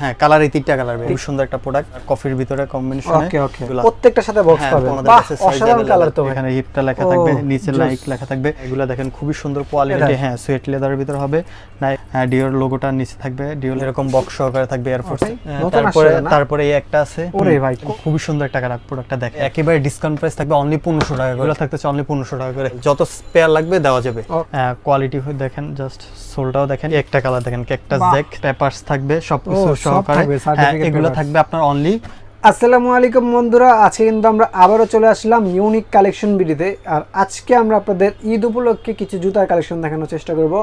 হ্যাঁ কালার এই তিনটা কালার খুব সুন্দর একটা প্রোডাক্ট কফির ভিতরে কম্বিনেশনে ওকে ওকে প্রত্যেকটার সাথে বক্স পাবেন। বাহ অসাধারণ কালার তো এখানে হিপটা লেখা থাকবে নিচে লাইক লেখা থাকবে। এগুলো দেখেন খুবই সুন্দর কোয়ালিটি হ্যাঁ সুয়েট লেদারের ভিতরে হবে। না ডিওর লোগোটা নিচে থাকবে। ডিওর এরকম বক্স সহকারে থাকবে এয়ারফোর্স তারপরে তারপরে এই একটা আছে। ওরে ভাই, খুবই সুন্দর একটা কালার প্রোডাক্টটা দেখে একেবারে ডিসকাউন্ট প্রাইস থাকবে অনলি পনেরোশো টাকা করে। থাকতেছে অনলি পনেরোশো টাকা করে। যত স্পেয়ার লাগবে দেওয়া যাবে। কোয়ালিটি দেখেন জাস্ট সোলটাও দেখেন একটা কালার দেখেন ক্যাকটাস। জ্যাক পেপারস থাকবে সব কিছু সহকারে হ্যাঁ এগুলো থাকবে আপনার অনলি আসসালামু আলাইকুম বন্ধুরা আজকে কিন্তু আমরা আবারও চলে আসলাম ইউনিক কালেকশন বিডিতে আর আজকে আমরা আপনাদের ঈদ উপলক্ষে কিছু জুতার কালেকশন দেখানোর চেষ্টা করব।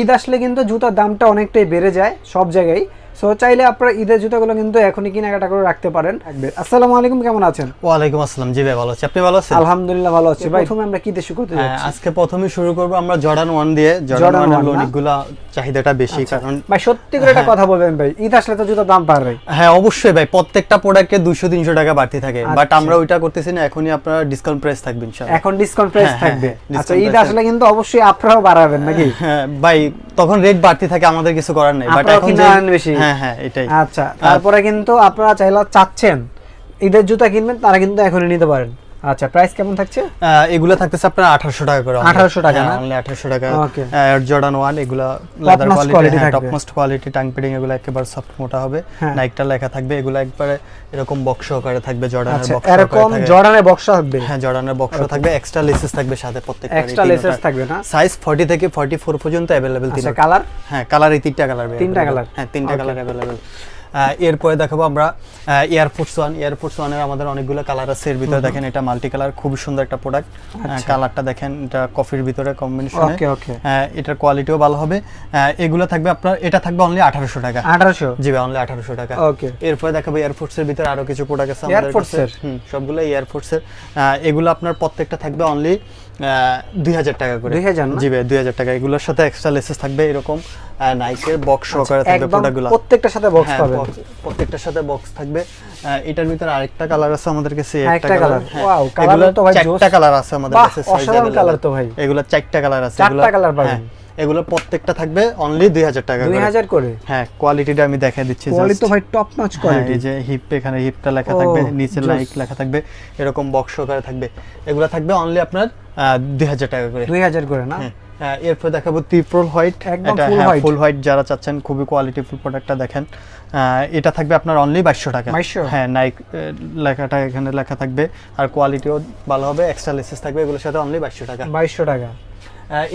ঈদ আসলে কিন্তু জুতার দামটা অনেকটাই বেড়ে যায় সব জায়গায়। সো চাইলে আপনারা ঈদের জুতাগুলো কিন্তু এখনই কেনাকাটা করে রাখতে পারেন। আসসালামু আলাইকুম কেমন আছেন? ওয়ালাইকুম আসসালাম। জি ভাই ভালো আছি। আপনি ভালো আছেন? আলহামদুলিল্লাহ ভালো আছি। ভাই প্রথমে আমরা কি দিয়ে শুরু করতে হ্যাঁ, যাচ্ছি? আজকে প্রথমে শুরু করব আমরা জর্ডান ওয়ান দিয়ে। জর্ডান Jordan ওয়ানের one চাহিদাটা বেশি কারণ ভাই সত্যি করে একটা হ্যাঁ। কথা বলবেন ভাই ঈদ আসলে তো জুতার দাম ভাই হ্যাঁ অবশ্যই ভাই প্রত্যেকটা প্রোডাক্টে দুশো তিনশো টাকা বাড়তি থাকে। বাট আচ্ছা। আমরা ওইটা করতেছি না এখনই আপনার ডিসকাউন্ট প্রাইস থাকবে ইনশাআল্লাহ। এখন ডিসকাউন্ট প্রাইস হ্যাঁ, হ্যাঁ, থাকবে। আচ্ছা ঈদ আসলে কিন্তু অবশ্যই আপনারাও বাড়াবেন নাকি? হ্যাঁ ভাই তখন রেট বাড়তি থাকে আমাদের কিছু করার নেই। বাট এখন বেশি। হ্যাঁ হ্যাঁ এটাই। আচ্ছা তারপরে কিন্তু আপনারা চাইলে চাচ্ছেন ঈদের জুতা কিনবেন তারা কিন্তু এখনই নিতে পারেন। আচ্ছা প্রাইস কেমন থাকছে আহ, এগুলো থাকতেছে আপনার আঠারোশো টাকা করে 1800 টাকা না? অনলি আঠারোশো টাকা Okay. জর্ডান ওয়ান এগুলো Top leather notch quality quality হ্যাঁ টপ থাকবে। মোস্ট কোয়ালিটি টাং পিডিং এগুলো একেবারে সফট মোটা হবে হ্যাঁ। নাইকটা লেখা থাকবে এগুলো একবারে এরকম বক্স সহকারে থাকবে জর্ডানের আচ্ছা বক্স এরকম জর্ডানের বক্স থাকবে হ্যাঁ জর্ডানের বক্স থাকবে এক্সট্রা লেসেস থাকবে সাথে প্রত্যেকটা এক্সট্রা লেসেস থাকবে না সাইজ 40 থেকে 44 পর্যন্ত अवेलेबल আচ্ছা তিনটা কালার হ্যাঁ কালার এই তিনটা কালার তিনটা colour? হ্যাঁ তিনটা Okay. কালার अवेलेबल এরপরে দেখাবো আমরা এয়ারফোর্স ওয়ান এয়ারফোর্স ওয়ানের আমাদের অনেকগুলো কালার আছে। এর ভিতরে দেখেন এটা মাল্টি কালার খুব সুন্দর একটা প্রোডাক্ট আচ্ছা। কালারটা দেখেন এটা কফির ভিতরে কম্বিনেশন ওকে ওকে। এটার কোয়ালিটিও ভালো হবে। এগুলো থাকবে আপনার এটা থাকবে অনলি আঠারোশো টাকা। আঠারোশো? জি ভাই অনলি আঠারোশো টাকা। ওকে। এরপরে দেখাবো এয়ারফোর্স এর ভিতরে আরও কিছু প্রোডাক্ট আছে আমাদের কাছে। এর? হুম সবগুলো এয়ারফোর্স এর এগুলো আপনার প্রত্যেকটা থাকবে অনলি দুই হাজার টাকা করে 2000 না? জি ভাই দুই হাজার টাকা এগুলোর সাথে এক্সট্রা লেসেস থাকবে এরকম নাইকের বক্স সহকারে থাকবে প্রোডাক্টগুলো প্রত্যেকটার সাথে বক্স হ্যাঁ, প্রত্যেকটার সাথে বক্স থাকবে এটার ভিতরে আরেকটা কালার আছে আমাদের কাছে হ্যাঁ, একটা কালার colour। Wow, তো ভাই চারটা কালার আছে আমাদের কাছে অসাধারণ available। তো ভাই। এগুলো চারটা কালার আছে চারটা এগুলো- পাবেন। এগুলো প্রত্যেকটা থাকবে অনলি দুই হাজার টাকা দুই হাজার করে? হ্যাঁ কোয়ালিটিটা আমি দেখাই দিচ্ছি কোয়ালিটি তো ভাই টপ নচ কোয়ালিটি যে হিপ এখানে হিপটা লেখা থাকবে নিচে লাইক লেখা থাকবে এরকম বক্স সহকারে থাকবে। এগুলো থাকবে অনলি আপনার দুই হাজার টাকা করে। দুই হাজার করে না? হ্যাঁ, এরপর দেখাবো হোয়াইট এটা ফুল হোয়াইট যারা চাচ্ছেন খুবই প্রোডাক্টটা দেখেন। এটা থাকবে আপনার অনলি বাইশশো টাকা। 2200? হ্যাঁ নাইক লেখাটা এখানে লেখা থাকবে। আর কোয়ালিটিও ভালো হবে এক্সট্রা লেসেস থাকবে এগুলোর সাথে অনলি বাইশশো টাকা। বাইশশো টাকা।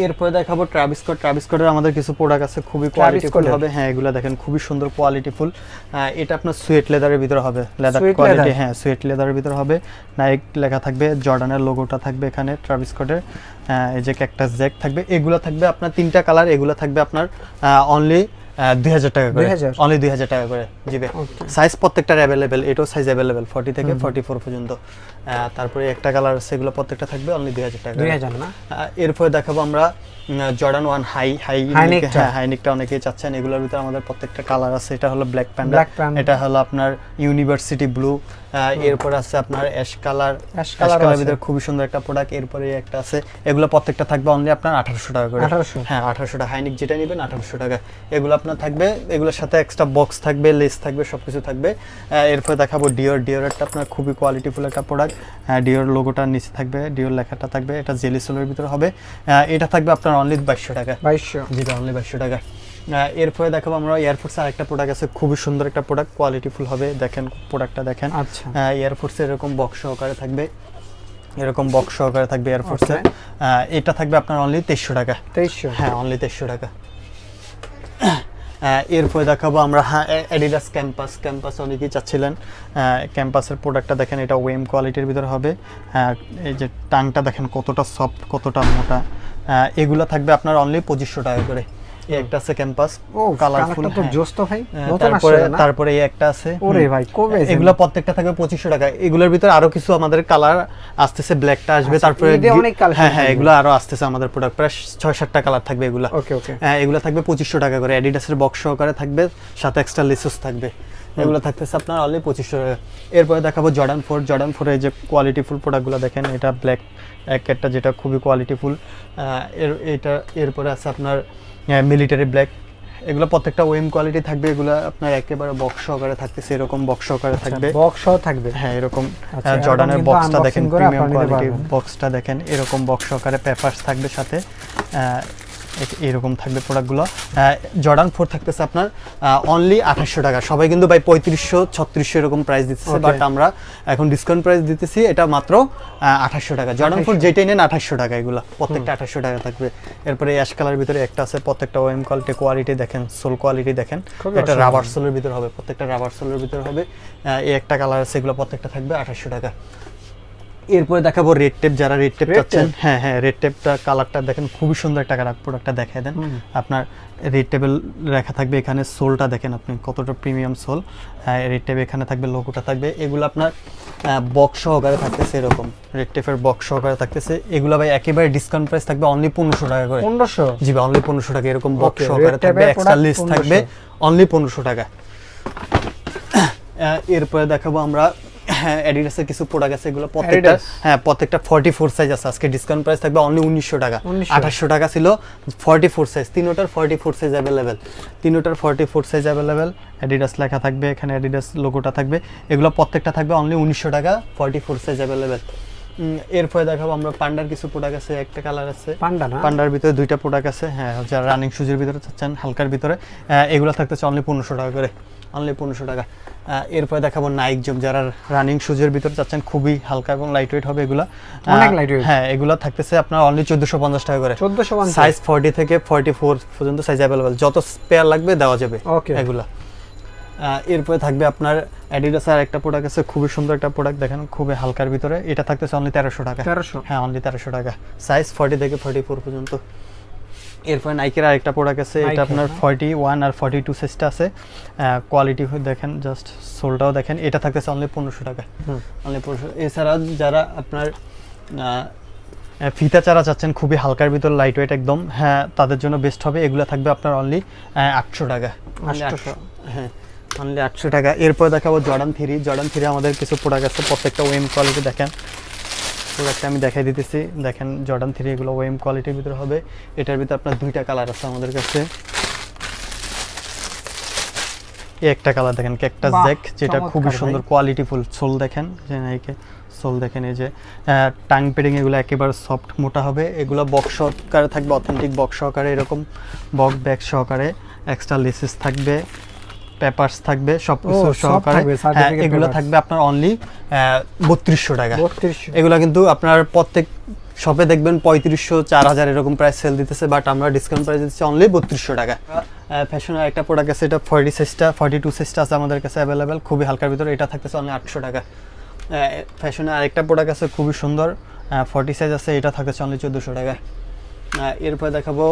এরপরে দেখাবো ট্রাভিস কোড ট্রাভিস কোডের আমাদের কিছু প্রোডাক্ট আছে খুবই কোয়ালিটিফুল হবে। হ্যাঁ এগুলো দেখেন খুবই সুন্দর কোয়ালিটিফুল এটা আপনার সুয়েট লেদারের ভিতরে হবে। লেদার কোয়ালিটি হ্যাঁ সুয়েট লেদারের ভিতরে হবে। নাইক লেখা থাকবে জর্ডানের লোগোটা থাকবে এখানে ট্রাভিস কোডের এই যে ক্যাকটাস জ্যাক থাকবে এগুলো থাকবে আপনার তিনটা কালার এগুলো থাকবে আপনার অনলি দুই হাজার টাকা করে। 2000? অনলি দুই হাজার টাকা করে জিবে। সাইজ প্রত্যেকটার अवेलेबल এটাও সাইজ अवेलेबल 40 থেকে ফর্টি ফোর পর্যন্ত। তারপরে একটা কালার এগুলো প্রত্যেকটা থাকবে অনলি দুই হাজার টাকা দুই করে। হাজার না? আহ, এরপরে দেখাবো আমরা জর্ডান ওয়ান হাই হাই। হ্যাঁ হাইনিকটা অনেকেই চাচ্ছেন। এগুলোর ভিতরে আমাদের প্রত্যেকটা কালার আছে। এটা হলো ব্ল্যাক প্যান্ডা এটা হলো আপনার ইউনিভার্সিটি ব্লু এরপর আছে আপনার ash colour ash colour colour আছে। ভিতরে খুবই সুন্দর একটা প্রোডাক্ট এরপরে একটা আছে। এগুলো প্রত্যেকটা থাকবে অনলি আপনার আঠারোশো টাকা করে। 1800? হ্যাঁ আঠারোশো টাকা। হাইনিক যেটা নেবেন আঠারোশো টাকা। এগুলো আপনার থাকবে। এগুলোর সাথে এক্সট্রা বক্স থাকবে লেস থাকবে সবকিছু থাকবে। এরপরে দেখাবো ডিওর ডিওরেরটা আপনার খুবই কোয়ালিটিফুল একটা প্রোডাক্ট হ্যাঁ ডিওর লোগোটা নিচে থাকবে ডিওর লেখাটা থাকবে। এটা জেলি সোলের ভিতরে হবে। এটা থাকবে আপনার অনলি বাইশশো টাকা। বাইশশো। যেটা অনলি বাইশশো টাকা। আহ, এরপরে দেখাবো আমরা এয়ারফোর্স আর একটা প্রোডাক্ট আছে খুবই সুন্দর একটা প্রোডাক্ট কোয়ালিটিফুল হবে দেখেন প্রোডাক্টটা দেখেন। আচ্ছা। এয়ারফোর্সে এরকম বক্স সহকারে থাকবে এরকম বক্স সহকারে থাকবে এয়ারফোর্সে এটা থাকবে আপনার অনলি তেইশশো টাকা। তেইশশো। হ্যাঁ অনলি তেইশশো টাকা। এরপরে দেখাবো আমরা হ্যাঁ অ্যাডিডাস ক্যাম্পাস ক্যাম্পাস অনেকেই চাচ্ছিলেন। ক্যাম্পাসের প্রোডাক্টটা দেখেন এটা ওয়েম কোয়ালিটির ভিতরে হবে। হ্যাঁ, এই যে টাংটা দেখেন কতটা সফট কতটা মোটা। এগুলো থাকবে আপনার অনলি পঁচিশশো টাকা করে। এই একটা আছে ক্যাম্পাস কালারফুল তো জোস তো ভাই তারপরে তারপরে এই একটা আছে ওরে ভাই কবে এগুলো প্রত্যেকটা থাকবে 2500 টাকা। এগুলোর ভিতরে আরও কিছু আমাদের কালার আসতেছে ব্ল্যাকটা আসবে আচ্ছা, তারপরে হ্যাঁ হ্যাঁ। এগুলো আরও আসতেছে আমাদের প্রোডাক্ট প্রায় ছয় সাতটা কালার থাকবে এগুলো। ওকে ওকে। হ্যাঁ এগুলো থাকবে পঁচিশশো টাকা করে। অ্যাডিডাসের বক্স সহকারে থাকবে সাথে এক্সট্রা লেসেস থাকবে। এগুলো থাকতেছে আপনার অনলি পঁচিশশো। টাকা এরপরে দেখাবো জর্ডান ফোর জর্ডান ফোরের যে কোয়ালিটিফুল প্রোডাক্টগুলো দেখেন এটা ব্ল্যাক এক একটা যেটা খুবই কোয়ালিটিফুল এর এটা এরপরে আছে আপনার মিলিটারি ব্ল্যাক এগুলো প্রত্যেকটা ওয়েম কোয়ালিটি থাকবে এগুলো আপনার একেবারে বক্স সহকারে থাকতেছে এরকম বক্স সহকারে থাকবে। বক্স সহ থাকবে? হ্যাঁ এরকম আচ্ছা, জর্ডানের বক্সটা দেখেন প্রিমিয়াম কোয়ালিটি বক্সটা দেখেন এরকম বক্স সহকারে পেপারস থাকবে সাথে। এরকম থাকবে প্রোডাক্টগুলো জর্ডান ফোর থাকতেছে আপনার অনলি আঠাশশো টাকা। সবাই কিন্তু ভাই পঁয়ত্রিশশো ছত্রিশশো এরকম প্রাইস দিতেছে বাট আমরা এখন ডিসকাউন্ট প্রাইস দিতেছি এটা মাত্র আঠাশশো টাকা। জর্ডান ফোর যেটাই নেন আঠাশশো টাকা এগুলো প্রত্যেকটা আঠাশশো টাকা থাকবে। এরপরে অ্যাশ কালার ভিতরে একটা আছে প্রত্যেকটা ওএম কোয়ালিটি কোয়ালিটি দেখেন সোল কোয়ালিটি দেখেন। এটা। রাবার সোলের ভিতর হবে প্রত্যেকটা রাবার সোলের ভিতর হবে। এই একটা কালার আছে এগুলো প্রত্যেকটা থাকবে আঠাশশো টাকা। এরপরে দেখাবো রেড টেপ যারা রেড টেপ চাচ্ছেন হ্যাঁ হ্যাঁ রেড টেপটা কালারটা দেখেন খুবই সুন্দর একটা কালার প্রোডাক্টটা দেখায় দেন। আপনার রেড টেবিল রেখা থাকবে এখানে সোলটা দেখেন আপনি কতটা প্রিমিয়াম সোল। হ্যাঁ রেড টেপ এখানে থাকবে লোগোটা থাকবে এগুলো আপনার বক্স সহকারে থাকতেছে এরকম। রেড টেপের বক্স সহকারে থাকতেছে। এগুলো ভাই একেবারে ডিসকাউন্ট প্রাইস থাকবে অনলি পনেরোশো টাকা করে। পনেরোশো? জি ভাই অনলি পনেরোশো টাকা এরকম বক্স সহকারে থাকবে এক্সট্রা লিস্ট থাকবে অনলি পনেরোশো টাকা। এরপরে দেখাবো আমরা হ্যাঁ অ্যাডিডাসের কিছু প্রোডাক্ট আছে এগুলো প্রত্যেকটা হ্যাঁ প্রত্যেকটা ফর্টি ফোর সাইজ আছে। আজকে ডিসকাউন্ট প্রাইস থাকবে অনলি উনিশশো টাকা। 1900 আঠাশশো টাকা ছিল ফর্টি ফোর সাইজ তিনোটার সাইজ তিনোটার সাইজ অ্যাডিডাস লেখা থাকবে এখানে অ্যাডিডাস লোগোটা থাকবে। এগুলো প্রত্যেকটা থাকবে অনলি উনিশশো টাকা ফর্টি ফোর সাইজ অ্যাভেলেবেল এরপরে দেখাবো আমরা পান্ডার কিছু প্রোডাক্ট আছে একটা কালার আছে। পান্ডা না? পান্ডার ভিতরে দুইটা প্রোডাক্ট আছে হ্যাঁ যারা রানিং শুজের ভিতরে চাচ্ছেন হালকার ভিতরে এগুলো থাকতেছে অনলি পনেরোশো টাকা করে। অনলি পনেরোশো টাকা। এরপরে দেখাবো নাইক জব যারা রানিং শুজের ভিতরে চাচ্ছেন খুবই হালকা এবং লাইট ওয়েট হবে এগুলা। হ্যাঁ এগুলো থাকতেছে আপনার অনলি চোদ্দোশো পঞ্চাশ টাকা করে। চোদ্দশো সাইজ ফর্টি থেকে ফর্টি ফোর পর্যন্ত সাইজ অ্যাভেলেবেল যত পেয়ার লাগবে দেওয়া যাবে Okay. এগুলা। এরপরে থাকবে আপনার অ্যাডিডাস আর একটা প্রোডাক্ট আছে খুবই সুন্দর একটা প্রোডাক্ট দেখেন খুবই হালকার ভিতরে। এটা থাকতেছে অনলি তেরোশো টাকা। তেরোশো। হ্যাঁ অনলি তেরোশো টাকা। সাইজ ফর্টি থেকে ফর্টি ফোর পর্যন্ত। এরপর নাইকের আরেকটা প্রোডাক্ট আছে এটা আপনার হ্যাঁ। ফর্টি ওয়ান আর ফর্টি টু সাইজটা আছে কোয়ালিটি দেখেন জাস্ট সোলটাও দেখেন। এটা থাকতেছে অনলি পনেরোশো টাকা। অনলি পনেরোশো। এছাড়া যারা আপনার ফিতা চারা চাচ্ছেন খুবই হালকার ভিতর লাইট ওয়েট একদম হ্যাঁ তাদের জন্য বেস্ট হবে। এগুলো থাকবে আপনার অনলি আটশো টাকা। Only 800 800 হ্যাঁ অনলি আটশো টাকা। এরপর দেখাবো জর্ডান থ্রি জর্ডান থ্রি আমাদের কিছু প্রোডাক্ট আছে। প্রত্যেকটা ওয়েম কোয়ালিটি দেখেন। প্রোডাক্টটা আমি দেখাই দিতেছি। দেখেন জর্ডান থ্রি এগুলো ওয়েম কোয়ালিটির ভিতরে হবে। এটার ভিতরে আপনার দুইটা কালার আছে আমাদের কাছে। একটা কালার দেখেন ক্যাকটাস জ্যাক যেটা খুবই সুন্দর ভাই। কোয়ালিটিফুল সোল দেখেন যে নাইকে সোল দেখেন এই যে টাং পেডিং এগুলো একেবারে সফট মোটা হবে। এগুলো বক্স সহকারে থাকবে অথেন্টিক বক্স সহকারে এরকম বক ব্যাগ সহকারে এক্সট্রা লেসেস থাকবে। পেপারস থাকবে সব কিছু সহকারে হ্যাঁ, এগুলো থাকবে আপনার অনলি বত্রিশশো টাকা। এগুলো কিন্তু আপনার প্রত্যেক শপে দেখবেন পঁয়ত্রিশশো চার হাজার এরকম প্রাইস সেল দিতেছে বাট আমরা ডিসকাউন্ট প্রাইস দিচ্ছি অনলি বত্রিশশো টাকা। ফ্যাশনের একটা প্রোডাক্ট আছে এটা ফর্টি সাইজটা ফর্টি টু সাইজটা আছে আমাদের কাছে অ্যাভেলেবেল খুবই হালকার ভিতরে এটা থাকতেছে অনলি আটশো টাকা। ফ্যাশনের আরেকটা প্রোডাক্ট আছে খুবই সুন্দর ফর্টি সাইজ আছে এটা থাকতেছে অনলি চোদ্দোশো টাকা। এরপরে দেখাবো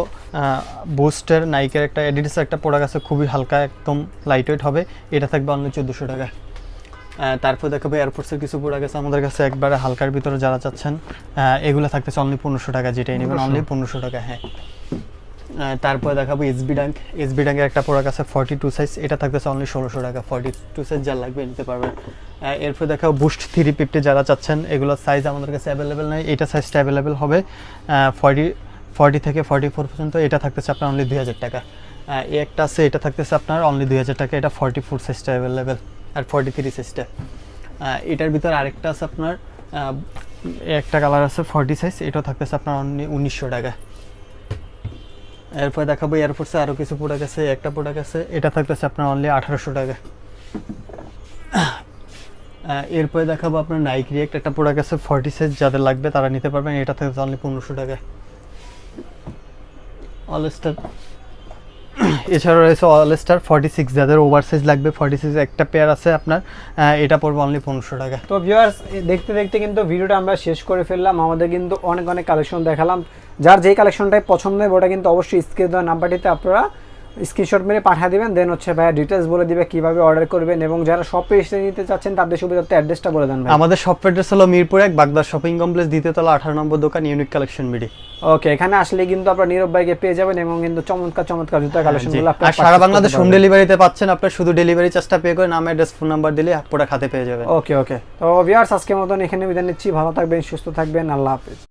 বুস্টের নাইকের একটা এডিডাসের একটা প্রোডাক্ট আছে খুবই হালকা একদম লাইট ওয়েট হবে। এটা থাকবে অনলি চোদ্দোশো টাকা। তারপর দেখাবো এয়ারফোর্সের কিছু প্রোডাক্ট আছে আমাদের কাছে একবারে হালকার ভিতরে যারা চাচ্ছেন। এগুলো থাকতেছে অনলি পনেরোশো টাকা যেটাই নেবেন অনলি পনেরোশো টাকা হ্যাঁ। তারপরে দেখাবো এসবি ডাঙ্ক এসবি ডাঙ্কের একটা প্রোডাক্ট আছে ফর্টি টু সাইজ এটা থাকতেছে অনলি ষোলোশো টাকা ফর্টি টু সাইজ যা লাগবে নিতে পারবেন। এরপর দেখাবো বুস্ট থ্রি ফিফটি যারা চাচ্ছেন এগুলোর সাইজ আমাদের কাছে অ্যাভেলেবেল নয় এটা সাইজটা অ্যাভেলেবেল হবে ফর্টি ফর্টি থেকে ফর্টি ফোর পর্যন্ত এটা থাকতেছে আপনার অনলি দুই হাজার টাকা। একটা আছে, এটা থাকতেছে আপনার অনলি দুই হাজার টাকা, এটা ফর্টি ফোর সাইজটা অ্যাভেলেবেল আর ফর্টি থ্রি সাইজটা এটার ভিতরে আরেকটা আছে আপনার একটা কালার আছে ফর্টি সাইজ এটাও থাকতেছে আপনার অনলি উনিশশো টাকা। এরপরে দেখাবো এয়ারফোর্সে আরও কিছু প্রোডাক্ট আছে, একটা প্রোডাক্ট আছে, এটা থাকতেছে আপনার অনলি আঠারোশো টাকা। এরপরে দেখাবো আপনার নাইক একটা প্রোডাক্ট আছে ফর্টি সাইজ যাদের লাগবে তারা নিতে পারবেন এটা থাকতেছে অনলি পনেরোশো টাকা। অলস্টার এছাড়াও রয়েছে অলস্টার ফর্টি সিক্স যাদের ওভার সাইজ লাগবে ফর্টি সিক্স একটা পেয়ার আছে আপনার এটা পড়বে অনলি পনেরোশো টাকা। তো ভিউয়ার্স দেখতে দেখতে কিন্তু ভিডিওটা আমরা শেষ করে ফেললাম। আমাদের কিন্তু অনেক অনেক কালেকশন দেখালাম। যার যেই কালেকশনটাই পছন্দ হয়, ওটা কিন্তু অবশ্যই স্ক্রিন দেওয়া নাম্বারটিতে আপনারা স্ক্রিনশট মেরে পাঠিয়ে দিবেন দেন হচ্ছে ভাইয়া ডিটেলস বলে দিবে কীভাবে অর্ডার করবেন এবং যারা শপে এসে নিতে চাচ্ছেন তাদের সুবিধার্থে অ্যাড্রেসটা বলে দেন ভাই আমাদের শপ অ্যাড্রেস হলো মিরপুর এক বাগদা শপিং কমপ্লেক্স দ্বিতীয়তলা আঠারো নম্বর দোকান ইউনিক কালেকশন বিডি ওকে এখানে আসলে কিন্তু আপনারা নীরব ভাইকে পেয়ে যাবেন এবং কিন্তু চমৎকার চমৎকার জুতার কালেকশনগুলো হ্যাঁ, আর সারা বাংলাদেশ হোম ডেলিভারিতে পাচ্ছেন আপনার শুধু ডেলিভারি চার্জটা পে করে নাম অ্যাড্রেস ফোন নাম্বার দিলে পুরো খাতে পেয়ে যাবেন। ওকে ওকে তো ভিউয়ার্স আজকের মতন এখানে বিদায় নিচ্ছি। ভালো থাকবেন সুস্থ থাকবেন। আল্লাহ হাফেজ।